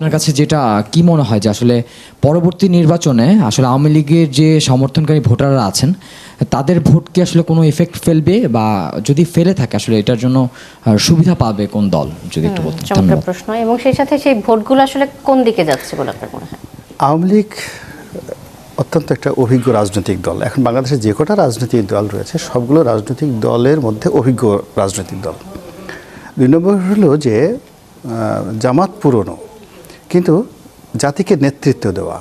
আপনার কাছে যেটা কি মনে হয় যে আসলে পরবর্তী নির্বাচনে আসলে আওয়ামী লীগের যে সমর্থনকারী ভোটাররা আছেন তাদের ভোট কি আসলে কোনো এফেক্ট ফেলবে বা যদি ফেলে থাকে আসলে এটার জন্য সুবিধা পাবে কোন দল? যদি একটু বলতেন। প্রশ্ন। এবং সেই সাথে সেই ভোটগুলো আসলে কোন দিকে যাচ্ছে বলে আপনার মনে হয়? আওয়ামী লীগ অত্যন্ত একটা অভিজ্ঞ রাজনৈতিক দল। এখন বাংলাদেশে যে কটা রাজনৈতিক দল রয়েছে সবগুলো রাজনৈতিক দলের মধ্যে অভিজ্ঞ রাজনৈতিক দল। দুই নম্বর হলো যে জামাত পুরনো কিন্তু জাতিকে নেতৃত্ব দেওয়া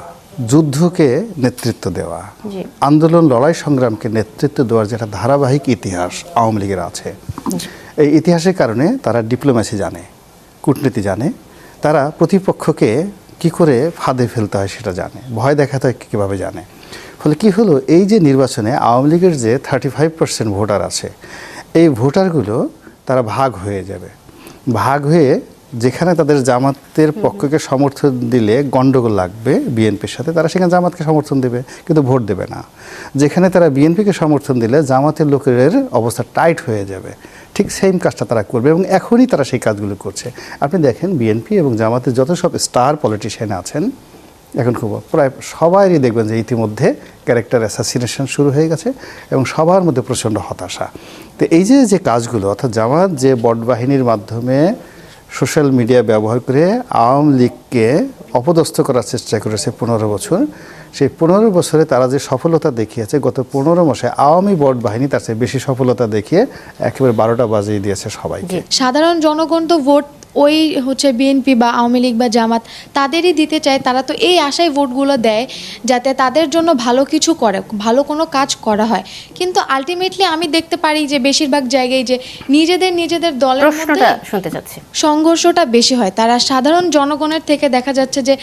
যুদ্ধকে নেতৃত্ব দেওয়া আন্দোলন লড়াই সংগ্রামকে নেতৃত্ব দেওয়ার যেটা ধারাবাহিক ইতিহাস আওয়ামী লীগের আছে। এই ইতিহাসের কারণে তারা ডিপ্লোম্যাসি জানে কূটনীতি জানে। তারা প্রতিপক্ষকে কি করে ফাঁদে ফেলতে হয় সেটা জানে ভয় দেখাতে হয় কীভাবে জানে। ফলে কি হলো এই যে নির্বাচনে আওয়ামী লীগের যে থার্টি ফাইভ পার্সেন্ট ভোটার আছে এই ভোটারগুলো তারা ভাগ হয়ে যাবে। ভাগ হয়ে যেখানে তাদের জামাতের পক্ষকে সমর্থন দিলে গন্ডগোল লাগবে বিএনপির সাথে তারা সেখানে জামাতকে সমর্থন দেবে কিন্তু ভোট দেবে না। যেখানে তারা বিএনপিকে সমর্থন দিলে জামাতের লোকের অবস্থা টাইট হয়ে যাবে। ঠিক সেম কাজটা তারা করবে এবং এখনই তারা সেই কাজগুলো করছে। আপনি দেখেন বিএনপি এবং জামাতের যত সব স্টার পলিটিশিয়ান আছেন এখন খুব প্রায় সবারই দেখবেন যে ইতিমধ্যে ক্যারেক্টার অ্যাসাসিনেশন শুরু হয়ে গেছে এবং সবার মধ্যে প্রচণ্ড হতাশা। তো এই যে যে কাজগুলো অর্থাৎ জামাত যে বট বাহিনীর মাধ্যমে সোশ্যাল মিডিয়া ব্যবহার করে আওয়ামী লীগকে অপদস্থ করার চেষ্টা করেছে পনেরো বছর। সেই পনেরো বছরে তারা যে সফলতা দেখিয়েছে, গত পনেরো মাসে আওয়ামী বোর্ড বাহিনী তার চেয়ে বেশি সফলতা দেখিয়ে একেবারে বারোটা বাজিয়ে দিয়েছে সবাইকে। সাধারণ জনগণ তো ভোট ওই হচ্ছে বিএনপি বা আওয়ামী লীগ বা জামাত তাদেরই দিতে চায় তারা তো এই আশায় ভোটগুলো দেয় যাতে তাদের জন্য ভালো কিছু করে ভালো কোনো কাজ করা হয়। কিন্তু আলটিমেটলি আমি দেখতে পারি যে বেশিরভাগ জায়গায় যে নিজেদের নিজেদের দলের মধ্যে শুনতে সংঘর্ষটা বেশি হয়। তারা সাধারণ জনগণের থেকে দেখা যাচ্ছে যে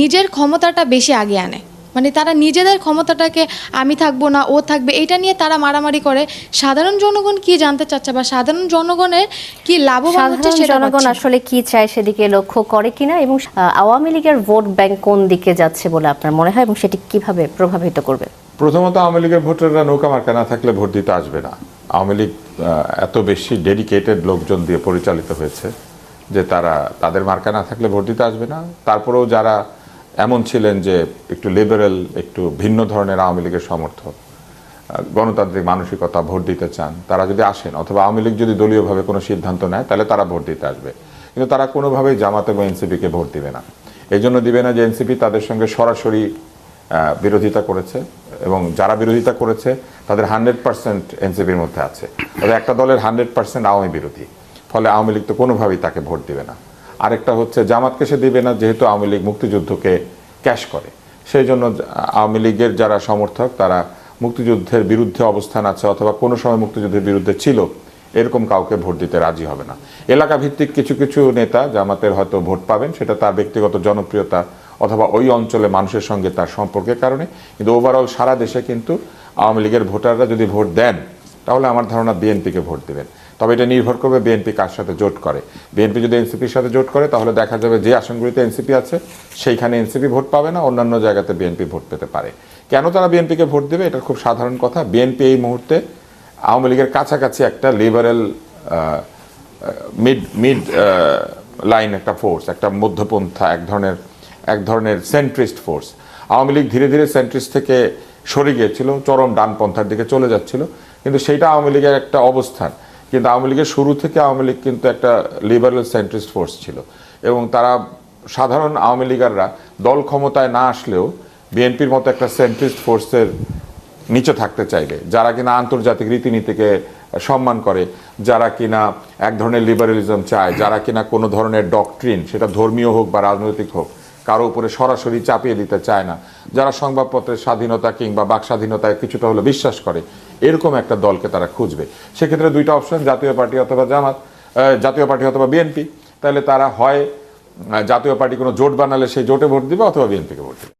নিজের ক্ষমতাটা বেশি আগে আনে। মানে তারা নিজেদের ক্ষমতাটাকে আমি থাকব না ও থাকবে এটা নিয়ে তারা মারামারি করে। সাধারণ জনগণ কি জানতে চাচ্ছে বা সাধারণ জনগণের কি লাভবান হচ্ছে সেটা জনগণ আসলে কি চায় সেদিকে লক্ষ্য করে কিনা এবং আওয়ামী লীগের ভোট ব্যাংক কোন দিকে যাচ্ছে বলে আপনার মনে হয় এবং সেটি কীভাবে প্রভাবিত করবে? প্রথমত আওয়ামী লীগের ভোটাররা নৌকা মার্কা না থাকলে ভোট দিতে আসবে না। আওয়ামী লীগ এত বেশি ডেডিকেটেড লোকজন দিয়ে পরিচালিত হয়েছে যে তারা তাদের মার্কা না থাকলে ভোট দিতে আসবে না। তারপরেও যারা এমন ছিলেন যে একটু লিবারেল একটু ভিন্ন ধরনের আওয়ামী লীগের সমর্থক। গণতান্ত্রিক মানসিকতা ভোট দিতে চান। তারা যদি আসেন, অথবা আওয়ামী লীগ যদি দলীয়ভাবে কোনো সিদ্ধান্ত নেয়, তাহলে তারা ভোট দিতে আসবে। কিন্তু তারা কোনোভাবেই জামাত এবং এনসিপিকে ভোট দিবে না। এই জন্য দিবে না যে এনসিপি তাদের সঙ্গে সরাসরি বিরোধিতা করেছে, এবং যারা বিরোধিতা করেছে, তাদের হান্ড্রেড পার্সেন্ট এনসিপির মধ্যে আছে। তবে একটা দলের হান্ড্রেড পার্সেন্ট আওয়ামী বিরোধী। ফলে আওয়ামী লীগ তো কোনোভাবেই তাকে ভোট দিবে না। আরেকটা হচ্ছে জামাতকে সে দিবে না, যেহেতু আওয়ামী লীগ মুক্তিযুদ্ধকে ক্যাশ করে। সেই জন্য আওয়ামী লীগের যারা সমর্থক, তারা মুক্তিযুদ্ধের বিরুদ্ধে অবস্থান আছে অথবা কোনো সময় মুক্তিযুদ্ধের বিরুদ্ধে ছিল, এরকম কাউকে ভোট দিতে রাজি হবে না। এলাকা ভিত্তিক কিছু কিছু নেতা জামাতের হয়তো ভোট পাবেন, সেটা তার ব্যক্তিগত জনপ্রিয়তা অথবা ওই অঞ্চলে মানুষের সঙ্গে তার সম্পর্কের কারণে, কিন্তু ওভারঅল সারা দেশে কিন্তু আওয়ামী লীগের ভোটাররা যদি ভোট দেন, তাহলে আমার ধারণা বিএনপিকে ভোট দেবেন। তবে এটা নির্ভর করবে বিএনপি কার সাথে জোট করে। বিএনপি যদি এনসিপির সাথে জোট করে, তাহলে দেখা যাবে যে আসনগুলিতে এনসিপি আছে, সেইখানে এনসিপি ভোট পাবে না, অন্যান্য জায়গাতে বিএনপি ভোট পেতে পারে। কেন তারা বিএনপিকে ভোট দেবে? এটা খুব সাধারণ কথা। বিএনপি এই মুহূর্তে আওয়ামী লীগের কাছাকাছি একটা লিবারেল মিড মিড লাইন একটা ফোর্স একটা মধ্যপন্থা, এক ধরনের এক ধরনের সেন্ট্রিস্ট ফোর্স আওয়ামী লীগ ধীরে ধীরে সেন্ট্রিস্ট থেকে সরে গিয়েছিল, চরম ডানপন্থার দিকে চলে যাচ্ছিল, কিন্তু সেইটা আওয়ামী লীগের একটা অবস্থান। কিন্তু আওয়ামী লীগের শুরু থেকে আওয়ামী লীগ কিন্তু একটা লিবারেল সেন্ট্রিস্ট ফোর্স ছিল। এবং তারা সাধারণ আওয়ামী লীগাররা দল ক্ষমতায় না আসলেও বিএনপির মতো একটা সেন্ট্রিস্ট ফোর্সের নিচে থাকতে চাইবে যারা কিনা আন্তর্জাতিক রীতিনীতিকে সম্মান করে, যারা কিনা এক ধরনের লিবারেলিজম চায়, যারা কিনা কোনো ধরনের ডকট্রিন সেটা ধর্মীয় হোক বা রাজনৈতিক হোক কারও উপরে সরাসরি চাপিয়ে দিতে চায় না। যারা সংবাদপত্রের স্বাধীনতা কিংবা বাক স্বাধীনতায় কিছুটা হলে বিশ্বাস করে, এরকম একটা দলকে তারা খুঁজবে। সেক্ষেত্রে দুইটা অপশন, জাতীয় পার্টি অথবা জামাত জাতীয় পার্টি অথবা বিএনপি। তাহলে তারা হয় জাতীয় পার্টি কোনো জোট বানালে সেই জোটে ভোট দিবে অথবা বিএনপিকে ভোট দিবে।